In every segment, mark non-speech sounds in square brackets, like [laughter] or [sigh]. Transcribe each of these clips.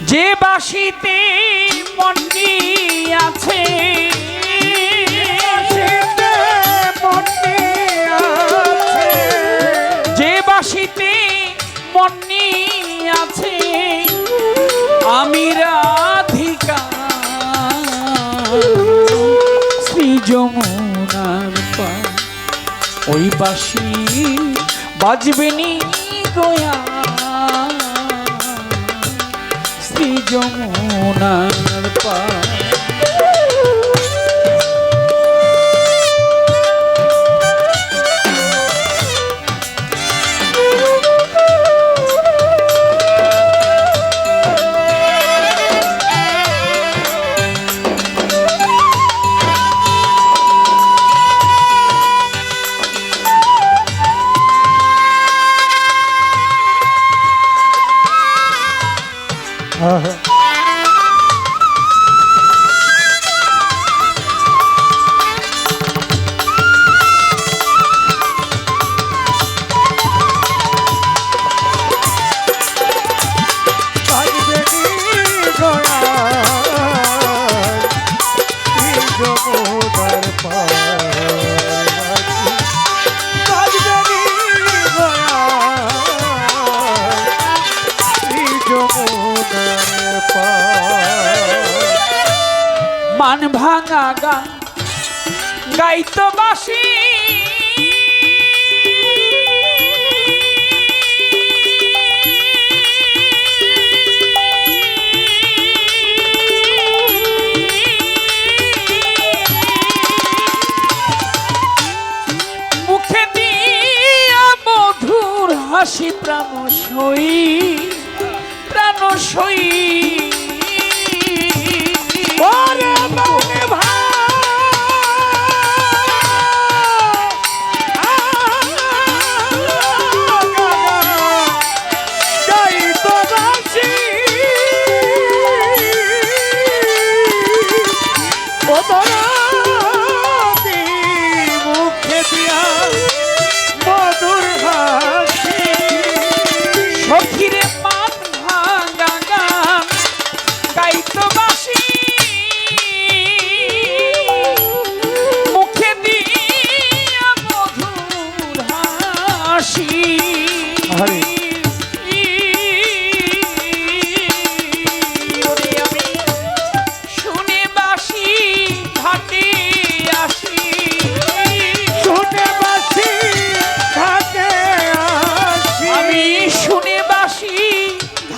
যে বাসিতে মন্ডি আছে যে বাসিতে মন্নি আছে। আমি রাধিকা। শ্রী যমুনার পা ওই বাসি বাজবেনি গোয়া। যমুনার পা বাজবে [laughs] গাইতো বাসি মুখে দিয়া মধুর হাসি প্রাণ সই প্রাণ সই। ও বরাতি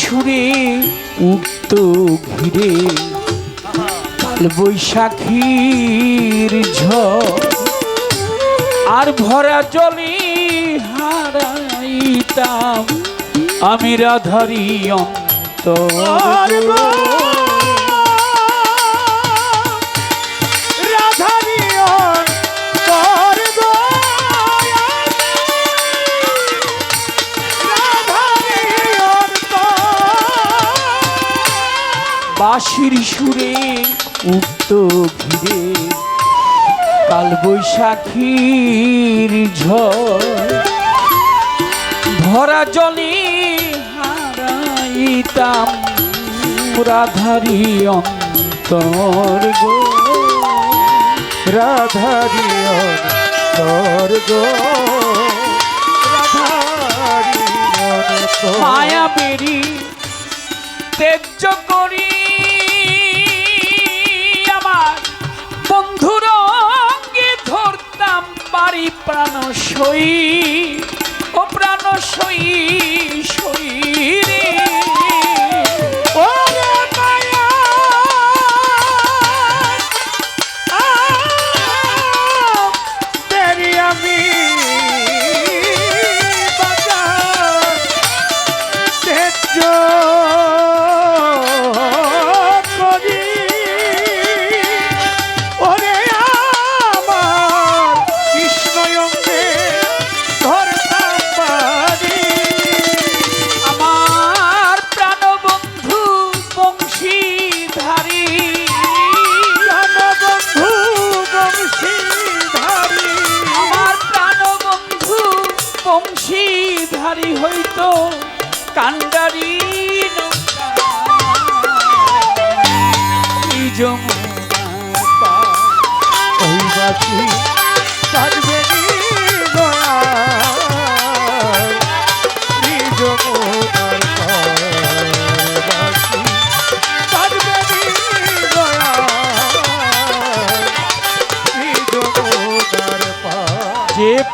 সুরে উক্ত ঘিরে কাল বৈশাখীর ঝড়। আর ভরা জলে হারাইতাম আমি রাধারি অন্তর। বাঁশির সুরে উঠত ঘিরে কাল বৈশাখীর ভরা জলে হারাইতাম রাধারি অন্তর গো। স্বর্গ রাধারিয়ন স্বর্গ মায়া বেরি তেজ্য করি প্রাণ ধারি হইতো কান্ডারি যমুনার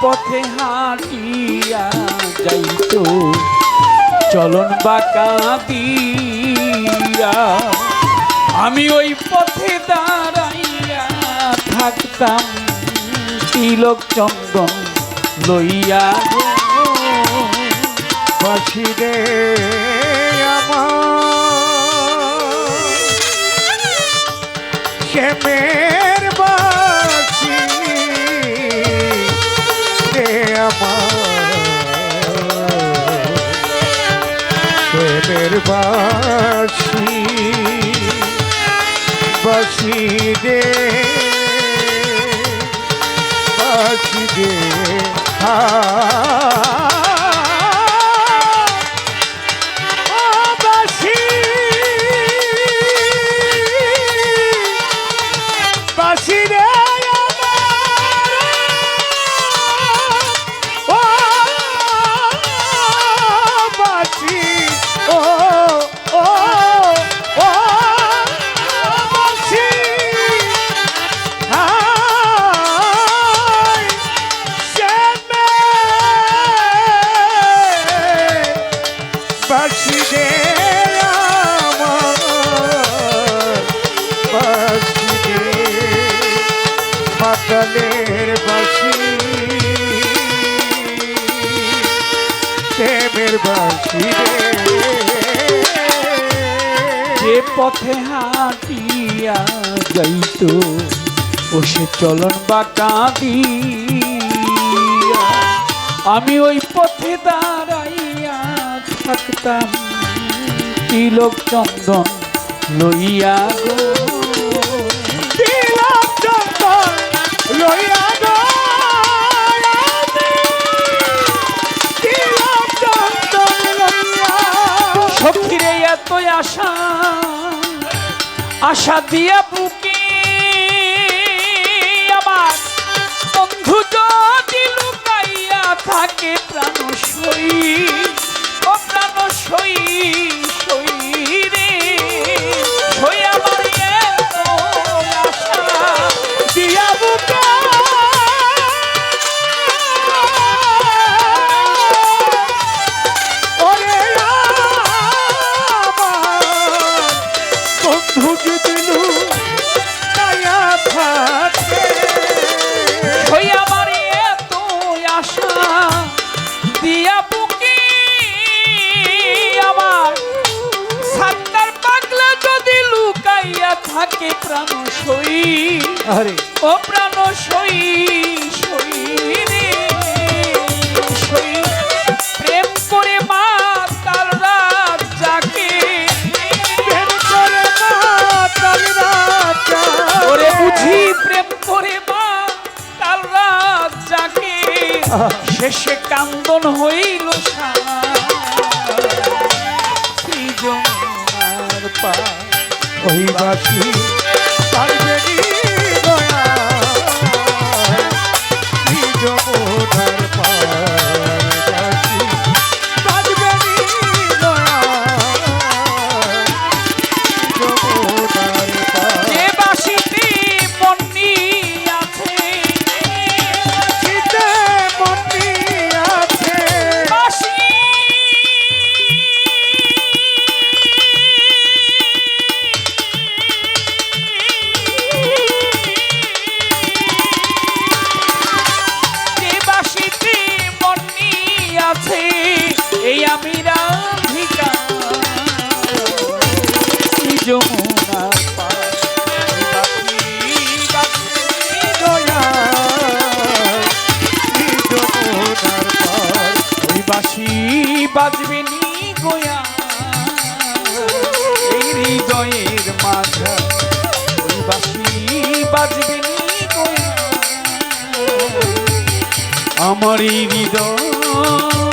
পথে যাইতো। চলন বাঁকা দিয়া আমি ওই পথে দাঁড়াইয়া থাকতাম। তিলক চন্দন লইয়া বাসিরে আমার বাসি বাসি রে বাসি রে হা যে পথে হাঁটিয়া যাইতো, ও সে চলন বাঁকা দিয়া আমি ওই পথে দাঁড়াইয়া থাকতাম, তিলক চন্দন লইয়া গো। দিলাম চন্দন লইয়া এত আশা আশা দিয়া বুকে আমার বন্ধু যদি লুকাইয়া থাকে প্রাণ সই, ও প্রাণ সই। প্রাণ সই আরে। ও প্রাণ সই সই রে সই। প্রেম করে মা তার রাত যাকে প্রেম করে মাতাল রাজা ওরে বুঝি প্রেম করে মা তার রাত যাকে শেষে কান্দন হইল পা ওই বাসি পারবে নি হৃদয়ের মাঝা। ওই বাঁশি বাজবে আমার হৃদয়।